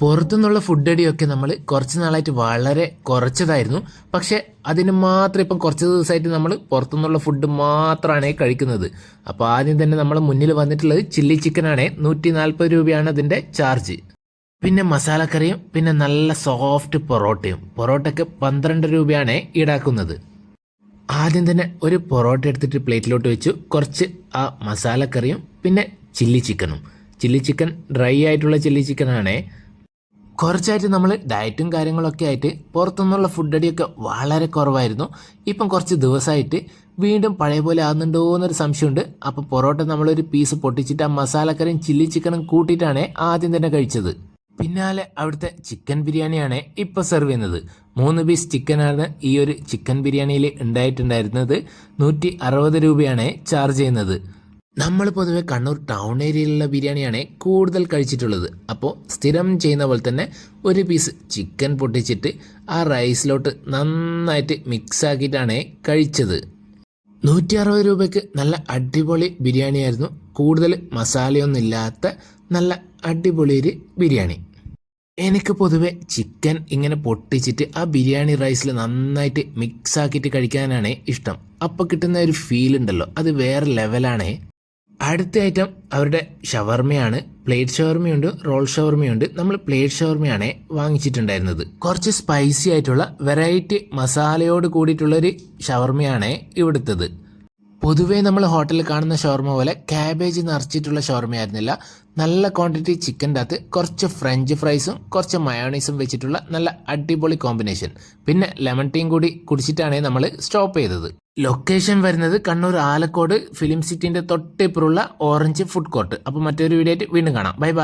പുറത്തുനിന്നുള്ള ഫുഡ് അടിയൊക്കെ നമ്മൾ കുറച്ച് നാളായിട്ട് വളരെ കുറച്ചതായിരുന്നു. പക്ഷെ അതിന് മാത്രം ഇപ്പം കുറച്ച് ദിവസമായിട്ട് നമ്മൾ പുറത്തുനിന്നുള്ള ഫുഡ് മാത്രമാണ് കഴിക്കുന്നത്. അപ്പോൾ ആദ്യം തന്നെ നമ്മൾ മുന്നിൽ വന്നിട്ടുള്ളത് ചില്ലി ചിക്കനാണ്. നൂറ്റി നാൽപ്പത് രൂപയാണ് അതിന്റെ ചാർജ്. പിന്നെ മസാലക്കറിയും പിന്നെ നല്ല സോഫ്റ്റ് പൊറോട്ടയും. പൊറോട്ടയ്ക്ക് പന്ത്രണ്ട് രൂപയാണ് ഈടാക്കുന്നത്. ആദ്യം തന്നെ ഒരു പൊറോട്ട എടുത്തിട്ട് പ്ലേറ്റിലോട്ട് വെച്ചു. കുറച്ച് ആ മസാലക്കറിയും പിന്നെ ചില്ലി ചിക്കനും. ചില്ലി ചിക്കൻ ഡ്രൈ ആയിട്ടുള്ള ചില്ലി ചിക്കനാണേ. കുറച്ചായിട്ട് നമ്മൾ ഡയറ്റും കാര്യങ്ങളൊക്കെ ആയിട്ട് പുറത്തുനിന്നുള്ള ഫുഡ് അടിയൊക്കെ വളരെ കുറവായിരുന്നു. ഇപ്പം കുറച്ച് ദിവസമായിട്ട് വീണ്ടും പഴയ പോലെ ആകുന്നുണ്ടോ എന്നൊരു സംശയമുണ്ട്. അപ്പോൾ പൊറോട്ട നമ്മളൊരു പീസ് പൊട്ടിച്ചിട്ട് ആ മസാലക്കറിയും ചില്ലി ചിക്കനും കൂട്ടിയിട്ടാണ് ആദ്യം തന്നെ കഴിച്ചത്. പിന്നാലെ അവിടുത്തെ ചിക്കൻ ബിരിയാണിയാണ് ഇപ്പോൾ സെർവ് ചെയ്യുന്നത്. മൂന്ന് പീസ് ചിക്കനാണ് ഈ ഒരു ചിക്കൻ ബിരിയാണിയിൽ ഉണ്ടായിട്ടുണ്ടായിരുന്നത്. നൂറ്റി അറുപത് രൂപയാണ് ചാർജ് ചെയ്യുന്നത്. നമ്മൾ പൊതുവെ കണ്ണൂർ ടൗൺ ഏരിയയിലുള്ള ബിരിയാണിയാണ് കൂടുതൽ കഴിച്ചിട്ടുള്ളത്. അപ്പോൾ സ്ഥിരം ചെയ്യുന്ന പോലെ തന്നെ ഒരു പീസ് ചിക്കൻ പൊട്ടിച്ചിട്ട് ആ റൈസിലോട്ട് നന്നായിട്ട് മിക്സ് ആക്കിയിട്ടാണ് കഴിച്ചത്. നൂറ്റി അറുപത് രൂപയ്ക്ക് നല്ല അടിപൊളി ബിരിയാണിയായിരുന്നു. കൂടുതൽ മസാലയൊന്നും ഇല്ലാത്ത നല്ല അടിപൊളി ഒരു ബിരിയാണി. എനിക്ക് പൊതുവെ ചിക്കൻ ഇങ്ങനെ പൊട്ടിച്ചിട്ട് ആ ബിരിയാണി റൈസിൽ നന്നായിട്ട് മിക്സ് ആക്കിയിട്ട് കഴിക്കാനാണ് ഇഷ്ടം. അപ്പോൾ കിട്ടുന്ന ഒരു ഫീൽ ഉണ്ടല്ലോ. അത് വേറെ ലെവലാണേ അടുത്ത ഐറ്റം അവരുടെ ഷവർമയാണ്. പ്ലേറ്റ് ഷവർമയുണ്ട് റോൾ ഷവർമയുണ്ട്. നമ്മൾ പ്ലേറ്റ് ഷവർമയാണ് വാങ്ങിച്ചിട്ടുണ്ടായിരുന്നത്. കുറച്ച് സ്പൈസി ആയിട്ടുള്ള വെറൈറ്റി മസാലയോട് കൂടിയിട്ടുള്ളൊരു ഷവർമയാണ് ഇവിടുത്തത്. പൊതുവേ നമ്മൾ ഹോട്ടലിൽ കാണുന്ന ഷവർമ പോലെ ക്യാബേജ് നിറച്ചിട്ടുള്ള ഷവർമയായിരുന്നില്ല. നല്ല ക്വാണ്ടിറ്റി ചിക്കന്റെ അകത്ത് കുറച്ച് ഫ്രഞ്ച് ഫ്രൈസും കുറച്ച് മയോണൈസും വെച്ചിട്ടുള്ള നല്ല അടിപൊളി കോമ്പിനേഷൻ പിന്നെ ലെമൺ ടീയും കൂടി കുടിച്ചിട്ടാണ് നമ്മൾ സ്റ്റോപ്പ് ചെയ്തത്. ലൊക്കേഷൻ വരുന്നത് കണ്ണൂർ ആലക്കോട് ഫിലിം സിറ്റിന്റെ തൊട്ടിപ്പുറമുള്ള ഓറഞ്ച് ഫുഡ് കോർട്ട്. അപ്പോൾ മറ്റൊരു വീഡിയോ ആയിട്ട് വീണ്ടും കാണാം. Bye bye